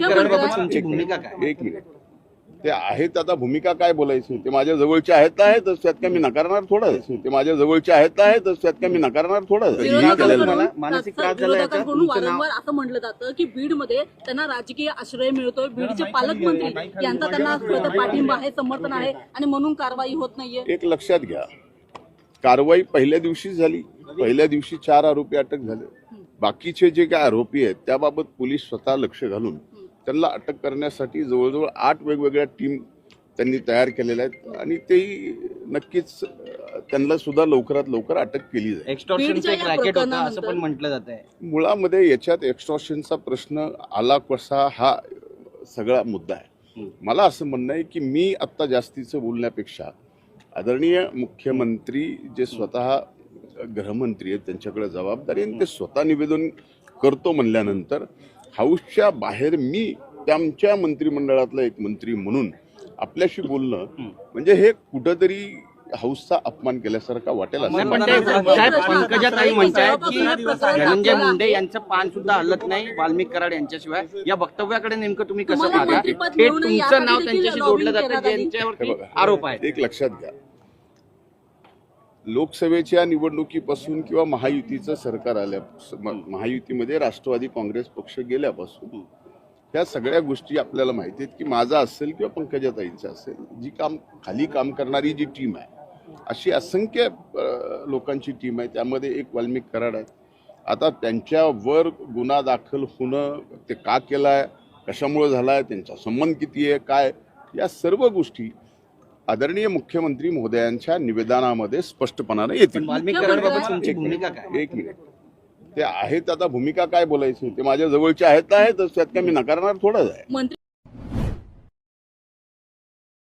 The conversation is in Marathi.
कराडबाबत तुमची भूमिका काय? एक मिनिट. ते आहेत आता भूमिका काय बोलायची? ते माझ्या जवळचे आहेत तर आहेतच त्यात काय मी नकारणार थोडंच ते माझ्या जवळचे आहेत तर आहेतच त्यात काय मी नकारणार मी. मला मानसिक त्रास झाला वारंवार असं म्हटलं जातं की बीडमध्ये त्यांना राजकीय आश्रय मिळतोय. बीडचे पालकमंत्री यांचा त्यांना पाठिंबा आहे समर्थन आहे आणि म्हणून कारवाई होत नाहीये. एक लक्षात घ्या. कारवाई पहिल्या दिवशी झाली. पहिल्या दिवशी चार आरोपी अटक झाले. बाकीचे जे काय आरोपी आहेत त्याबाबत पोलीस स्वतः लक्ष घालून त्यांना अटक करण्यासाठी जवळजवळ आठ वेगवेगळ्या टीम त्यांनी तयार केलेल्या आहेत आणि तेही नक्कीच त्यांना सुद्धा लवकरात लवकर अटक केली जाईल. एक्स्टॉर्शनचं बीडच्या एक या रॅकेट होतं असं प्रकरणानंतर- पण म्हटलं जात आहे. मुळामध्ये याच्यात एक्स्ट्रॉशनचा प्रश्न आला कसा हा सगळा मुद्दा आहे. मला असं म्हणणं आहे की मी आत्ता जास्तीचं बोलण्यापेक्षा आदरणीय मुख्यमंत्री जे स्वतः गृहमंत्री आहेत त्यांच्याकडे जबाबदारी आणि ते स्वतः निवेदन करतो म्हणल्यानंतर हाऊसच्या बाहेर मी त्यांच्या मंत्रिमंडळातला एक मंत्री म्हणून आपल्याशी बोलणं म्हणजे हे कुठंतरी हाऊसचा अपमान केल्यासारखा वाटेल पंकजाताई म्हणतायत की धनंजय मुंडे आहे. यांचं पान सुद्धा हलत नाही वाल्मिक कराड यांच्याशिवाय. या वक्तव्याकडे नेमकं तुम्ही कसं पाहता? हे तुमचं नाव त्यांच्याशी जोडलं जातं ज्यांच्यावरती बघा, आरोप आहेत. एक लक्षात घ्या. लोकसभेच्या निवडणुकीपासून किंवा महायुतीचं सरकार आल्या म- महायुतीमध्ये राष्ट्रवादी काँग्रेस पक्ष गेल्यापासून ह्या सगळ्या गोष्टी आपल्याला माहिती आहेत की माझा असेल किंवा पंकजाताईंचा असेल जी काम खाली काम करणारी जी टीम आहे अशी असंख्य लोकांची टीम आहे. त्यामध्ये एक वाल्मिक कराड आहे. आता त्यांच्यावर गुन्हा दाखल होणं ते का केलाय कशामुळे झालाय त्यांचा संबंध किती आहे काय या सर्व गोष्टी आदरणीय मुख्यमंत्री महोदयांच्या निवेदनामध्ये स्पष्टपणाने पण येतील एक मिनिट. ते आहेत आता भूमिका काय बोलायची? ते माझ्या जवळचे आहेत तर आहेतच त्यात काय मी नकारणार थोडंच आहे. मंत्री